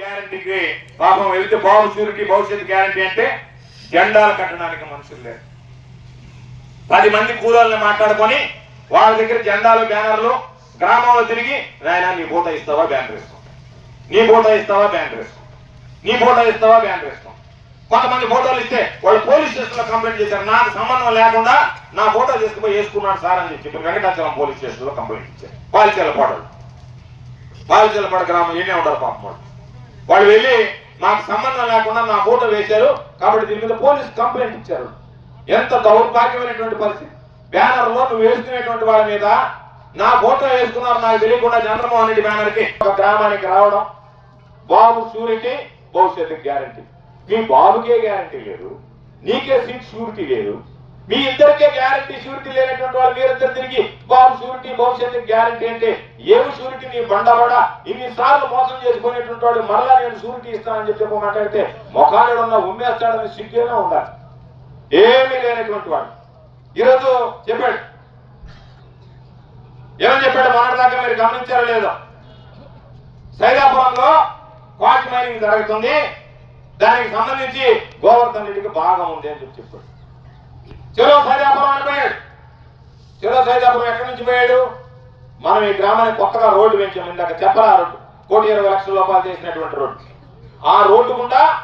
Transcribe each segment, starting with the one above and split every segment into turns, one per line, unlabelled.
గ్యారంటీకి పాపం వెళితే బాబు షూరిటీ భవిష్యత్తు గ్యారంటీ అంటే జెండాలు కట్టడానికి మనుషులు లేరు. పది మంది కూలోళ్ళని మాట్లాడుకొని వాళ్ళ దగ్గర జెండాలు బ్యానర్లు గ్రామంలో తిరిగి నాయన నీ ఫోటో ఇస్తావా బ్యానర్ వేసుకో. నీ ఫోటో ఇస్తావా బ్యానర్ వేసుకో. నీ ఫోటో ఇస్తావా బ్యానర్ వేసుకో. కొంతమంది ఫోటోలు ఇస్తే వాళ్ళు పోలీస్ స్టేషన్లో కంప్లైంట్ చేశారు. నాకు సంబంధం లేకుండా నా ఫోటో తీసుకుపోయి వేసుకున్నాడు సార్ అని చెప్పి వెంకటాచలం పోలీస్ స్టేషన్లో కంప్లైంట్ ఇచ్చారు. పాలిచేల పాటలు. పాలిచేల పాట గ్రామం ఏమే ఉండాలి పాపం వాళ్ళు. వాళ్ళు వెళ్ళి మాకు సంబంధం లేకుండా నా ఫోటో వేశారు. కాబట్టి దీని మీద పోలీస్ కంప్లైంట్ ఇచ్చారు. ఎంత దౌర్భాగ్యమైనటువంటి పరిస్థితి. బ్యానర్లో నువ్వు వేసుకునేటువంటి వాళ్ళ మీద నా ఫోటో వేసుకున్నారు నాకు తెలియకుండా చంద్రమోహన్ రెడ్డి బ్యానర్కి ఒక గ్రామానికి రావడం. బాబు షూరిటీ భవిష్యత్తు గ్యారంటీ. మీ బాబుకే గ్యారంటీ లేదు. నీకే సీట్ షూరిటీ లేదు. మీ ఇద్దరికే గ్యారంటీ షూరిటీ లేనటువంటి వాళ్ళు మీరిద్దరు తిరిగి బాబు షూరిటీ భవిష్యత్తు గ్యారంటీ అంటే ఏమి షూరిటీ నీ బండబడ ఇన్ని సార్లు మోసం చేసుకునేటువంటి వాడు మరలా నేను షూరిటీ ఇస్తానని చెప్పి చెప్పి మాట్లాడితే మొఖాలు ఉన్న ఉమ్మేస్తాడని సిగ్గేనే ఉండాలి. ఏమీ లేనటువంటి వాడు. ఈరోజు చెప్పాడు. ఏమని చెప్పాడు? మొన్నటిదాకా మీరు గమనించారో లేదో. సైదాపురంలో క్వాట్ మైనింగ్ జరుగుతుంది. దానికి సంబంధించి గోవర్ధన్ రెడ్డికి బాగా ఉంది అని చెప్పి చెప్పాడు. చెరో సైదాపురం అని పోయాడు చెరో సైదాపురం ఎక్కడి నుంచి పోయాడు? మనం ఈ గ్రామానికి కొత్తగా రోడ్డు పెంచాం. ఇందాక చెప్పరా రోడ్డు కోటి ఇరవై లక్షల రూపాయలు చేసినటువంటి రోడ్డు. ఆ రోడ్డు గుండా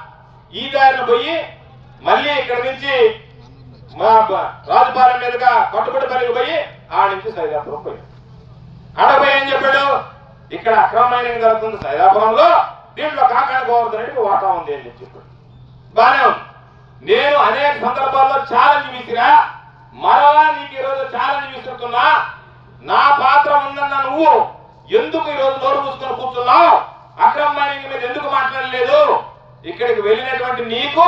ఈ దారిని పోయి మళ్ళీ ఇక్కడ నుంచి మా బ- రాజపాలెం మీదుగా కట్టుబడిపల్లికి పోయి ఆ నుంచి సైదాపురం పోయాడు అడగపోయి ఏం చెప్పాడు? ఇక్కడ అక్రమమైన జరుగుతుంది సైదాపురంలో దీంట్లో కాకాని గోవర్ధన్ రెడ్డికి వాటా ఉంది అని చెప్పాడు. బానే ఉంది. నేను అనేక సందర్భాల్లో ఛాలెంజ్ విసిరా మరలా నీకు ఈరోజు ఛాలెంజ్ విసురుతున్నా నా పాత్ర ఉందన్న నువ్వు ఎందుకు ఈరోజు నోరు మూసుకొని కూర్చున్నావు? అక్రమ మైనింగ్ మీద ఎందుకు మాట్లాడలేదు? ఇక్కడికి వెళ్ళినటువంటి నీకు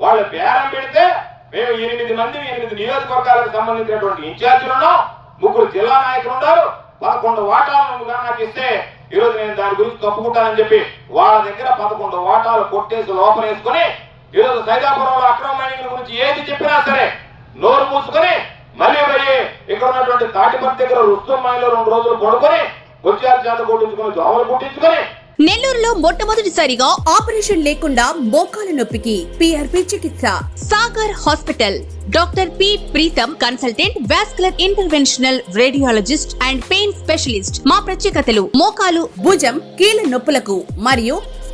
వాళ్ళు బేరం పెడితే మేము ఎనిమిది మంది ఎనిమిది నియోజకవర్గాలకు సంబంధించినటువంటి ఇన్ఛార్జీలు ఉన్నాం ముగ్గురు జిల్లా నాయకులు ఉన్నారు పదకొండు వాటాలను నాకు ఇస్తే ఈరోజు నేను దాని గురించి తప్పుకుంటానని చెప్పి వాళ్ళ దగ్గర పదకొండు వాటాలు కొట్టేసి లోపలేసుకొని ఈరోజు సైదాపురంలో అక్రమ మైనింగ్ గురించి ఏది చెప్పినా సరే నోరు మూసుకొని మళ్ళీ పోయి ఇక్కడ ఉన్నటువంటి తాటిపత్తి దగ్గర రుస్తుం మైలో రెండు రోజులు పడుకొని గుజ్జాల చేత కొట్టించుకొని దోమలు కుట్టించుకొని.
నెల్లూరులో మొట్టమొదటిసారిగా ఆపరేషన్ లేకుండా మోకాల నొప్పికి పిఆర్పి చికిత్స. Sagar hospital. Doctor P Preetham consultant vascular interventional radiologist and pain specialist. మా ప్రత్యేకతలు మోకాలు భుజం కీళ్ళ నొప్పులకు మరియు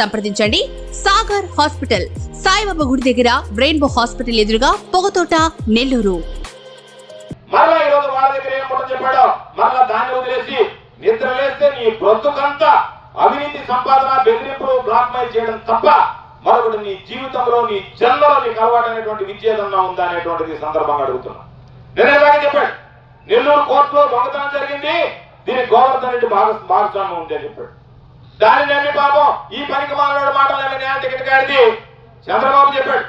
సంప్రదించండి. సాగర్ హాస్పిటల్ సాయిబాబా గుడి దగ్గర రెయిన్బో హాస్పిటల్ ఎదురుగా పొగతోట నెల్లూరు.
మరలా ఈ వాళ్ళ దగ్గర ఏం చెప్పాడో. దాన్ని వదిలేసి నిద్ర లేస్తే నీ బ్రతుకంతా అవినీతి సంపాదన బెదిరింపులు బ్లాక్మెయిల్ చేయడం తప్ప మరొకటి నీ జీవితంలో నీ జన్మలో నీకు అలవాటైనటువంటి విద్య ఉందా అనేటువంటిది సందర్భంగా అడుగుతున్నా. నేను ఇలాగే చెప్పాడు. నెల్లూరు కోర్టులో దొంగతనం జరిగింది. దీనికి గోవర్ధన్ రెడ్డి భాగస్వామ్యం ఉంది అని చెప్పాడు. దాని నమ్మి పాపం? ఈ పనికి మాట్లాడు మాటలు నమ్మి టికెట్ కాడిది చంద్రబాబు చెప్పాడు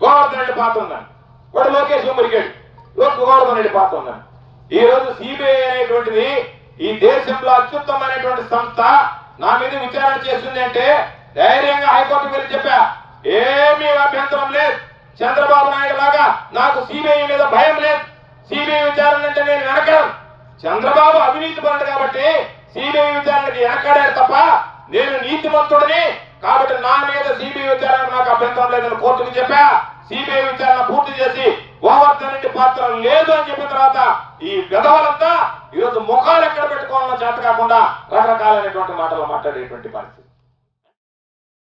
గోవర్ధన్ రెడ్డి పాత్ర ఉందని. వాడు లోకేష్ మురిగాడు లోక్ గోవర్ధన్ రెడ్డి పాత్ర ఉందని. ఈ రోజు సిబిఐ అనేటువంటిది ఈ దేశంలో అత్యుత్తమైనటువంటి సంస్థ నా మీద విచారణ చేస్తుంది అంటే ధైర్యంగా హైకోర్టు వెళ్ళి చెప్పా. ఏమీ అభ్యంతరం లేదు. చంద్రబాబు నాయుడు లాగా నాకు సిబిఐ మీద భయం లేదు. సిబిఐ విచారణ అంటే నేను వెనకడం. చంద్రబాబు అవినీతి పరుడు కాబట్టి సిబిఐ విచారణకి వెనకాడాడు తప్ప నేను కాబట్టి నా మీద సిబిఐ విచారణ నాకు అభ్యంతరం లేదని కోర్టుకు చెప్పా. సిబిఐ విచారణ పూర్తి చేసి గోవర్ధన్ రెడ్డి పాత్ర లేదు అని చెప్పిన తర్వాత ఈ విధవలంతా ఈరోజు ముఖాలు ఎక్కడ పెట్టుకోవాలన్న చేత కాకుండా రకరకాలైనటువంటి మాటలు మాట్లాడేటువంటి పరిస్థితి.